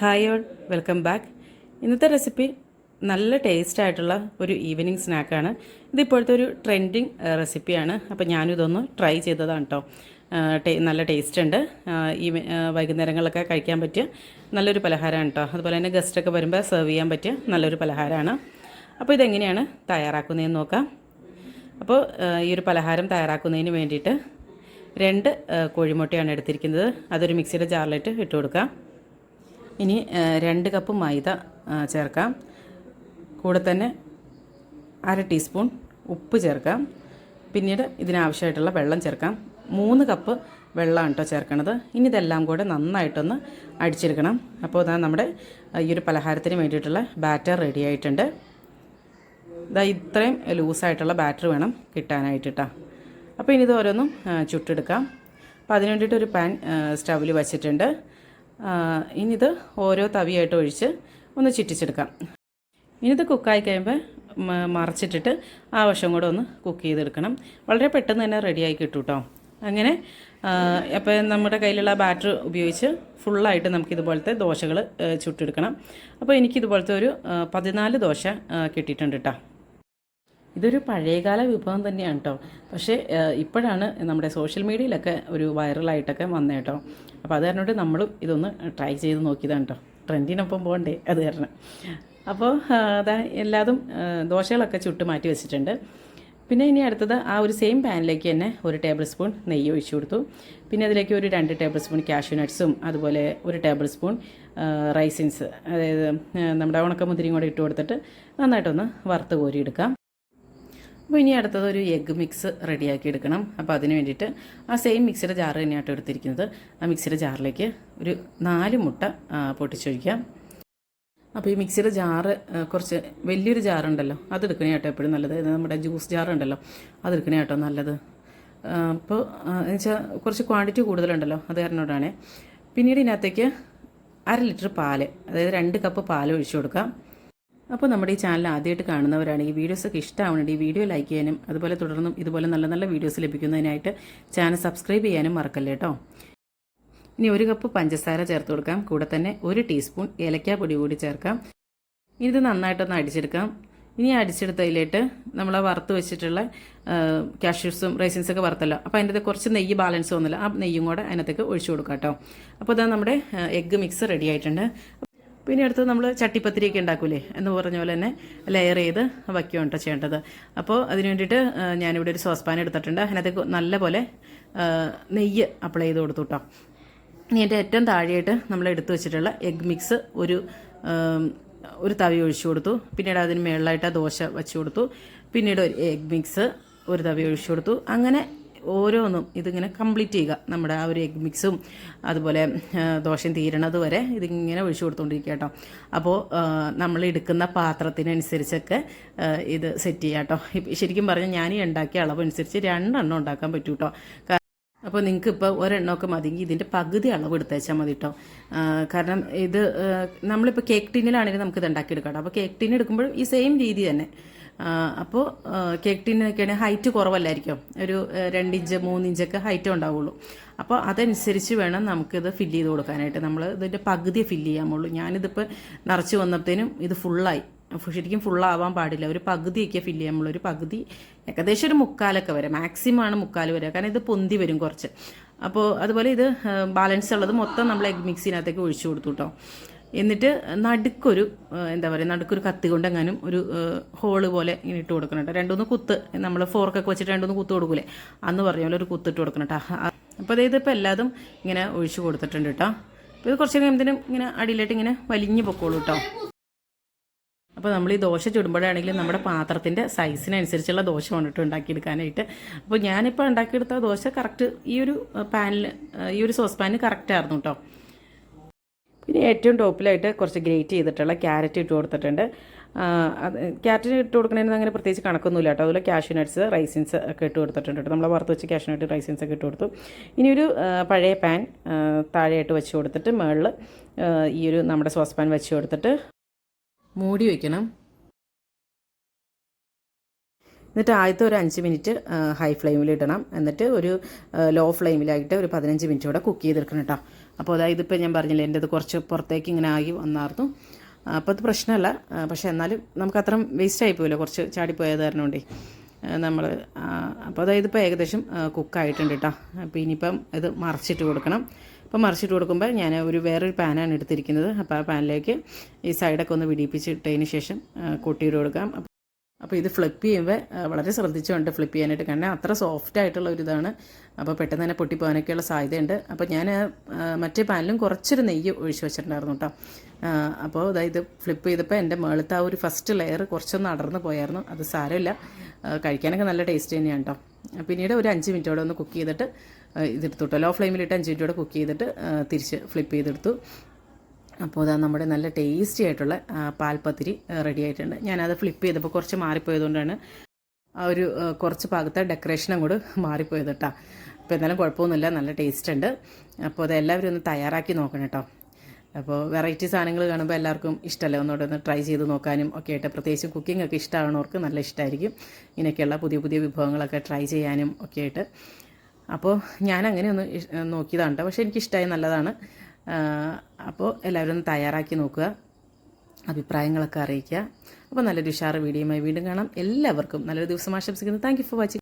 Hi all welcome back ഇന്നത്തെ recipe നല്ല taste ആയിട്ടുള്ള ഒരു ഈവനിങ് സ്നാക്കാണ് ഇതിപ്പോഴത്തെ ഒരു ട്രെൻഡിങ് റെസിപ്പിയാണ് അപ്പോൾ ഞാനും ഇതൊന്ന് ട്രൈ ചെയ്തതാണ് കേട്ടോ നല്ല ടേസ്റ്റ് ഉണ്ട്. ഈ വൈകുന്നേരങ്ങളിലൊക്കെ കഴിക്കാൻ പറ്റിയ നല്ലൊരു പലഹാരമാണ് കേട്ടോ അതുപോലെ തന്നെ ഗസ്റ്റൊക്കെ വരുമ്പോൾ സെർവ് ചെയ്യാൻ പറ്റിയ നല്ലൊരു പലഹാരമാണ് അപ്പോൾ ഇതെങ്ങനെയാണ് തയ്യാറാക്കുന്നതെന്ന് നോക്കാം. അപ്പോൾ ഈ ഒരു പലഹാരം തയ്യാറാക്കുന്നതിന് വേണ്ടിയിട്ട് രണ്ട് കോഴിമുട്ടയാണ് എടുത്തിരിക്കുന്നത്. അതൊരു മിക്സിയുടെ ജാറിലിട്ട് ഇട്ട് കൊടുക്കാം. ഇനി രണ്ട് കപ്പ് മൈദ ചേർക്കാം. കൂടെ തന്നെ അര ടീസ്പൂൺ ഉപ്പ് ചേർക്കാം. പിന്നീട് ഇതിനാവശ്യമായിട്ടുള്ള വെള്ളം ചേർക്കാം. മൂന്ന് കപ്പ് വെള്ളമാണ് കേട്ടോ ചേർക്കണത്. ഇനി ഇതെല്ലാം കൂടെ നന്നായിട്ടൊന്ന് അടിച്ചെടുക്കണം. അപ്പോൾ ഇതാ നമ്മുടെ ഈ ഒരു പലഹാരത്തിന് വേണ്ടിയിട്ടുള്ള ബാറ്റർ റെഡി ആയിട്ടുണ്ട്. ഇതാ ഇത്രയും ലൂസായിട്ടുള്ള ബാറ്റർ വേണം കിട്ടാനായിട്ട് കേട്ടോ അപ്പോൾ ഇനി ഇത് ഓരോന്നും ചുട്ടെടുക്കാം. അപ്പോൾ അതിന് വേണ്ടിയിട്ട് ഒരു പാൻ സ്റ്റവിൽ വച്ചിട്ടുണ്ട്. ഇനി ഇത് ഓരോ തവിയായിട്ട് ഒഴിച്ച് ഒന്ന് ചുറ്റിച്ചെടുക്കാം. ഇനി ഇത് കുക്കായി കഴിയുമ്പോൾ മറച്ചിട്ടിട്ട് ആ വശം കൂടെ ഒന്ന് കുക്ക് ചെയ്തെടുക്കണം. വളരെ പെട്ടെന്ന് തന്നെ റെഡിയായി കിട്ടും കേട്ടോ അങ്ങനെ അപ്പോൾ നമ്മുടെ കയ്യിലുള്ള ബാറ്റർ ഉപയോഗിച്ച് ഫുള്ളായിട്ട് നമുക്കിതുപോലത്തെ ദോശകൾ ചുട്ടെടുക്കണം. അപ്പോൾ എനിക്കിതുപോലത്തെ ഒരു പതിനാല് ദോശ കിട്ടിയിട്ടുണ്ട് കേട്ടോ ഇതൊരു പഴയകാല വിഭവം തന്നെയാണ് കേട്ടോ പക്ഷേ ഇപ്പോഴാണ് നമ്മുടെ സോഷ്യൽ മീഡിയയിലൊക്കെ ഒരു വൈറലായിട്ടൊക്കെ വന്നേ കേട്ടോ അപ്പോൾ അത് കാരണം നമ്മളും ഇതൊന്ന് ട്രൈ ചെയ്ത് നോക്കിയതാണ് കേട്ടോ ട്രെൻഡിനൊപ്പം പോകണ്ടേ അത് കാരണം. അപ്പോൾ അതാ എല്ലാതും ദോശകളൊക്കെ ചുട്ട് മാറ്റി വെച്ചിട്ടുണ്ട്. പിന്നെ ഇനി അടുത്തത് ആ ഒരു സെയിം പാനിലേക്ക് തന്നെ ഒരു ടേബിൾ സ്പൂൺ നെയ്യ് ഒഴിച്ചു കൊടുത്തു. പിന്നെ അതിലേക്ക് ഒരു രണ്ട് ടേബിൾ സ്പൂൺ കാഷ്യൂ നട്ട്സും അതുപോലെ ഒരു ടേബിൾ സ്പൂൺ റൈസിൻസ് അതായത് നമ്മുടെ ഉണക്കമുന്തിരിയും കൂടെ ഇട്ട് കൊടുത്തിട്ട് നന്നായിട്ടൊന്ന് വറുത്ത് കോരിയെടുക്കാം. അപ്പോൾ ഇനി അടുത്തത് ഒരു എഗ്ഗ് മിക്സ് റെഡിയാക്കി എടുക്കണം. അപ്പോൾ അതിന് വേണ്ടിയിട്ട് ആ സെയിം മിക്സിയുടെ ജാറ് തന്നെയാട്ടോ എടുത്തിരിക്കുന്നത്. ആ മിക്സിയുടെ ജാറിലേക്ക് ഒരു നാല് മുട്ട പൊട്ടിച്ചൊഴിക്കാം അപ്പോൾ ഈ മിക്സിയുടെ ജാറ് കുറച്ച് വലിയൊരു ജാറുണ്ടല്ലോ അത് എടുക്കണേ കേട്ടോ എപ്പോഴും നല്ലത്. നമ്മുടെ ജ്യൂസ് ജാറുണ്ടല്ലോ അത് എടുക്കണേ കേട്ടോ നല്ലത്. അപ്പോൾ എന്നുവെച്ചാൽ കുറച്ച് ക്വാണ്ടിറ്റി കൂടുതലുണ്ടല്ലോ. അത് കാരണോടാണേ. പിന്നീട് ഇതിനകത്തേക്ക് അര ലിറ്റർ പാൽ അതായത് രണ്ട് കപ്പ് പാൽ ഒഴിച്ചു കൊടുക്കാം. അപ്പോൾ നമ്മുടെ ഈ ചാനൽ ആദ്യമായിട്ട് കാണുന്നവരാണെങ്കിൽ വീഡിയോസൊക്കെ ഇഷ്ടമാവണമെങ്കിൽ ഈ വീഡിയോ ലൈക്ക് ചെയ്യാനും അതുപോലെ തുടർന്നും ഇതുപോലെ നല്ല നല്ല വീഡിയോസ് ലഭിക്കുന്നതിനായിട്ട് ചാനൽ സബ്സ്ക്രൈബ് ചെയ്യാനും മറക്കല്ലേ കേട്ടോ ഇനി ഒരു കപ്പ് പഞ്ചസാര ചേർത്ത് കൊടുക്കാം. കൂടെ തന്നെ ഒരു ടീസ്പൂൺ ഏലക്കാ പൊടി കൂടി ചേർക്കാം. ഇനി ഇത് നന്നായിട്ടൊന്ന് അടിച്ചെടുക്കാം. ഇനി അടിച്ചെടുത്തതിലേട്ട് നമ്മൾ വറുത്ത് വെച്ചിട്ടുള്ള കാഷ്യൂസും റൈസിൻസൊക്കെ വറുത്തല്ലോ. അപ്പോൾ അതിന്റെ കുറച്ച് നെയ്യ് ബാലൻസ് വന്നില്ല. ആ നെയ്യും കൂടെ അതിനകത്തേക്ക് ഒഴിച്ചു കൊടുക്കാം കേട്ടോ അപ്പോൾ ഇതാ നമ്മുടെ എഗ്ഗ് മിക്സ് റെഡി ആയിട്ടുണ്ട്. പിന്നെ അടുത്ത് നമ്മൾ ചട്ടിപ്പത്തിരിയൊക്കെ ഉണ്ടാക്കൂലേ എന്ന് പറഞ്ഞ പോലെ തന്നെ ലെയർ ചെയ്ത് വയ്ക്കുകയാണ് കേട്ടോ ചെയ്യേണ്ടത്. അപ്പോൾ അതിന് വേണ്ടിയിട്ട് ഞാനിവിടെ ഒരു സോസ് പാൻ എടുത്തിട്ടുണ്ട്. അതിനകത്തേക്ക് നല്ല പോലെ നെയ്യ് അപ്ലൈ ചെയ്ത് കൊടുത്തു കേട്ടോ ഇനി എന്റെ ഏറ്റവും താഴെയായിട്ട് നമ്മൾ എടുത്തു വെച്ചിട്ടുള്ള എഗ് മിക്സ് ഒരു ഒരു തവി ഒഴിച്ചു കൊടുത്തു. പിന്നീട് അതിന് മേളിലായിട്ട് ദോശ വെച്ച് കൊടുത്തു. പിന്നീട് ഒരു എഗ് മിക്സ് ഒരു തവി ഒഴിച്ചു കൊടുത്തു. അങ്ങനെ ഓരോന്നും ഇതിങ്ങനെ കംപ്ലീറ്റ് ചെയ്യുക. നമ്മുടെ ആ ഒരു എഗ് മിക്സും അതുപോലെ ദോശയും തീരണത് വരെ ഇതിങ്ങനെ ഒഴിച്ചു കൊടുത്തുകൊണ്ടിരിക്കുക കേട്ടോ. അപ്പോൾ നമ്മൾ എടുക്കുന്ന പാത്രത്തിനനുസരിച്ചൊക്കെ ഇത് സെറ്റ് ചെയ്യുക കേട്ടോ. ശരിക്കും പറഞ്ഞാൽ ഞാൻ ഈ ഉണ്ടാക്കിയ അളവനുസരിച്ച് രണ്ടെണ്ണം ഉണ്ടാക്കാൻ പറ്റൂ കേട്ടോ. അപ്പോൾ നിങ്ങൾക്ക് ഇപ്പോൾ ഒരെണ്ണമൊക്കെ മതിയെങ്കിൽ ഇതിന്റെ പകുതി അളവ് എടുത്തേച്ചാൽ മതി കേട്ടോ. കാരണം ഇത് നമ്മളിപ്പോൾ കേക്ക് ടിന്നിലാണെങ്കിൽ നമുക്ക് ഇത് ഉണ്ടാക്കിയെടുക്കാം കേട്ടോ. അപ്പോൾ കേക്ക് ടിൻ എടുക്കുമ്പോഴും ഈ സെയിം രീതി തന്നെ. അപ്പോൾ കേക്ക് ടിന്നൊക്കെയാണെങ്കിൽ ഹൈറ്റ് കുറവല്ലായിരിക്കും. ഒരു രണ്ടിഞ്ച് രണ്ട് ഇഞ്ച് മൂന്ന് ഇഞ്ചൊക്കെ ഹൈറ്റ് ഉണ്ടാവുള്ളൂ. അപ്പോൾ അതനുസരിച്ച് വേണം നമുക്കിത് ഫില്ല് ചെയ്ത് കൊടുക്കാനായിട്ട്. നമ്മൾ ഇതിന്റെ പകുതി ഫില്ല് ചെയ്യാമുള്ളൂ ഞാനിതിപ്പോൾ നിറച്ച് വന്നപ്പോഴത്തേനും ഇത് ഫുള്ളായി ശരിക്കും ഫുള്ളാവാൻ പാടില്ല. ഒരു പകുതിയൊക്കെ ഫില്ല് ചെയ്യാമുള്ളൂ ഒരു പകുതി ഏകദേശം ഒരു മുക്കാലൊക്കെ വരെ. മാക്സിമം ആണ് മുക്കാൽ വരെ കാരണം ഇത് പൊന്തി വരും കുറച്ച്. അപ്പോൾ അതുപോലെ ഇത് ബാലൻസ് ഉള്ളത് മൊത്തം നമ്മൾ എഗ് മിക്സിനകത്തേക്ക് ഒഴിച്ചു കൊടുത്തു കേട്ടോ എന്നിട്ട് നടുക്കൊരു എന്താ പറയുക നടുക്കൊരു കത്തി കൊണ്ടെങ്ങാനും ഒരു ഹോൾ പോലെ ഇങ്ങനെ ഇട്ട് കൊടുക്കണം കേട്ടോ. രണ്ടുമൂന്ന് കുത്ത് നമ്മൾ ഫോർക്കൊക്കെ വെച്ചിട്ട് രണ്ടുമൂന്ന് കുത്ത് കൊടുക്കൂലേ? അന്ന് പറഞ്ഞ പോലെ ഒരു കുത്തിട്ട് കൊടുക്കണം കേട്ടോ. അപ്പോൾ അതായത് ഇപ്പോൾ എല്ലാതും ഇങ്ങനെ ഒഴിച്ചു കൊടുത്തിട്ടുണ്ട് കേട്ടോ. അപ്പോൾ ഇത് കുറച്ച് കഴിയുമ്പോഴത്തേനും ഇങ്ങനെ അടിയിലായിട്ട് ഇങ്ങനെ വലിഞ്ഞു പൊക്കോളൂ കേട്ടോ. അപ്പോൾ നമ്മൾ ഈ ദോശ ചുടുമ്പോഴാണെങ്കിലും നമ്മുടെ പാത്രത്തിന്റെ സൈസിനനുസരിച്ചുള്ള ദോശ വന്നിട്ട് ഉണ്ടാക്കിയെടുക്കാനായിട്ട്. അപ്പോൾ ഞാനിപ്പോൾ ഉണ്ടാക്കിയെടുത്ത ദോശ കറക്റ്റ് ഈ ഒരു പാനിൽ ഈ ഒരു സോസ് പാനിൽ കറക്റ്റ് ആയിരുന്നു കേട്ടോ. പിന്നെ ഏറ്റവും ടോപ്പിലായിട്ട് കുറച്ച് ഗ്രേറ്റ് ചെയ്തിട്ടുള്ള ക്യാരറ്റ് ഇട്ട് കൊടുത്തിട്ടുണ്ട്. ക്യാരറ്റ് ഇട്ട് കൊടുക്കുന്നതിന് അങ്ങനെ പ്രത്യേകിച്ച് കണക്കൊന്നുമില്ല കേട്ടോ. അതുപോലെ കാഷ്യൂ നട്ട്സ് റൈസിൻസ് ഒക്കെ ഇട്ട് കൊടുത്തിട്ടുണ്ട് കേട്ടോ. നമ്മൾ വറുത്ത് വെച്ച് കാഷ്യൂ നട്ട് റൈസിൻസ് ഒക്കെ ഇട്ട് കൊടുത്തു. ഇനി ഒരു പഴയ പാൻ താഴെയായിട്ട് വെച്ച് കൊടുത്തിട്ട് മുകളിൽ ഈ ഒരു നമ്മുടെ സോസ് പാൻ വെച്ച് കൊടുത്തിട്ട് മൂടി വയ്ക്കണം എന്നിട്ട് ആദ്യത്തെ ഒരു അഞ്ച് മിനിറ്റ് ഹൈ ഫ്ലെയിമിൽ ഇടണം. എന്നിട്ട് ഒരു ലോ ഫ്ലെയിമിലായിട്ട് ഒരു പതിനഞ്ച് മിനിറ്റ് കൂടെ കുക്ക് ചെയ്തെടുക്കണം കേട്ടോ. അപ്പോൾ അതായത് ഇപ്പോൾ ഞാൻ പറഞ്ഞില്ല എന്റെ അത് കുറച്ച് പുറത്തേക്ക് ഇങ്ങനെ ആയി വന്നായിരുന്നു അപ്പോൾ അത് പ്രശ്നമല്ല. പക്ഷേ എന്നാലും നമുക്ക് അത്രയും വേസ്റ്റ് ആയി പോയില്ല കുറച്ച് ചാടിപ്പോയത് കാരണം കൊണ്ടേ നമ്മൾ അപ്പോൾ അതായത് ഇപ്പോൾ ഏകദേശം കുക്കായിട്ടുണ്ട് കേട്ടോ അപ്പോൾ ഇനിയിപ്പം ഇത് മറിച്ചിട്ട് കൊടുക്കണം. അപ്പോൾ മറിച്ചിട്ട് കൊടുക്കുമ്പോൾ ഞാൻ ഒരു വേറൊരു പാനാണ് എടുത്തിരിക്കുന്നത്. അപ്പോൾ ആ പാനിലേക്ക് ഈ സൈഡൊക്കെ ഒന്ന് പിടിപ്പിച്ചിട്ടതിന് ശേഷം കൊട്ടിയിട്ട് കൊടുക്കാം. അപ്പോൾ ഇത് ഫ്ലിപ്പ് ചെയ്യുമ്പോൾ വളരെ ശ്രദ്ധിച്ചുകൊണ്ട് ഫ്ലിപ്പ് ചെയ്യാനായിട്ട് കാരണം അത്ര സോഫ്റ്റ് ആയിട്ടുള്ള ഒരു ഇതാണ്. അപ്പോൾ പെട്ടെന്ന് തന്നെ പൊട്ടിപ്പോകാനൊക്കെയുള്ള സാധ്യതയുണ്ട്. അപ്പോൾ ഞാൻ മറ്റേ പാനിലും കുറച്ചൊരു നെയ്യ് ഒഴിച്ചു വെച്ചിട്ടുണ്ടായിരുന്നു കേട്ടോ അപ്പോൾ അതായത് ഫ്ലിപ്പ് ചെയ്തപ്പോൾ എന്റെ മേളത്തെ ആ ഒരു ഫസ്റ്റ് ലെയർ കുറച്ചൊന്ന് അടർന്നു പോയായിരുന്നു. അത് സാരമില്ല. കഴിക്കാനൊക്കെ നല്ല ടേസ്റ്റ് തന്നെയാണ് കേട്ടോ പിന്നീട് ഒരു അഞ്ച് മിനിറ്റോടെ ഒന്ന് കുക്ക് ചെയ്തിട്ട് ഇതെടുത്തു കേട്ടോ ലോ ഫ്ലെയിമിലിട്ട് അഞ്ച് മിനിറ്റോടെ കുക്ക് ചെയ്തിട്ട് തിരിച്ച് ഫ്ലിപ്പ് ചെയ്തെടുത്തു. അപ്പോൾ അതാ നമ്മുടെ നല്ല ടേസ്റ്റി ആയിട്ടുള്ള പാൽപ്പത്തിരി റെഡി ആയിട്ടുണ്ട്. ഞാനത് ഫ്ലിപ്പ് ചെയ്തപ്പോൾ കുറച്ച് മാറിപ്പോയതുകൊണ്ടാണ് ആ ഒരു കുറച്ച് ഭാഗത്തെ ഡെക്കറേഷനും കൂടെ മാറിപ്പോയത് കേട്ടോ അപ്പോൾ എന്നാലും കുഴപ്പമൊന്നുമില്ല നല്ല ടേസ്റ്റ് ഉണ്ട്. അപ്പോൾ അത് എല്ലാവരും ഒന്ന് തയ്യാറാക്കി നോക്കണം കേട്ടോ അപ്പോൾ വെറൈറ്റി സാധനങ്ങൾ കാണുമ്പോൾ എല്ലാവർക്കും ഇഷ്ടമല്ലേ? ഒന്നുകൂടെ ഒന്ന് ട്രൈ ചെയ്ത് നോക്കാനും ഒക്കെ ആയിട്ട്. പ്രത്യേകിച്ച് കുക്കിംഗ് ഒക്കെ ഇഷ്ടമാണവർക്ക് നല്ല ഇഷ്ടമായിരിക്കും. ഇങ്ങനെയൊക്കെയുള്ള പുതിയ പുതിയ വിഭവങ്ങളൊക്കെ ട്രൈ ചെയ്യാനും ഒക്കെ ആയിട്ട്. അപ്പോൾ ഞാൻ അങ്ങനെ ഒന്ന് നോക്കിയതാണ് കേട്ടോ പക്ഷേ എനിക്കിഷ്ടമായി നല്ലതാണ്. അപ്പോൾ എല്ലാവരും ഒന്ന് തയ്യാറാക്കി നോക്കുക അഭിപ്രായങ്ങളൊക്കെ അറിയിക്കുക. അപ്പോൾ നല്ലൊരു ഉഷാറ് വീഡിയോയുമായി വീണ്ടും കാണാം. എല്ലാവർക്കും നല്ലൊരു ദിവസം ആശംസിക്കുന്നു. Thank for watching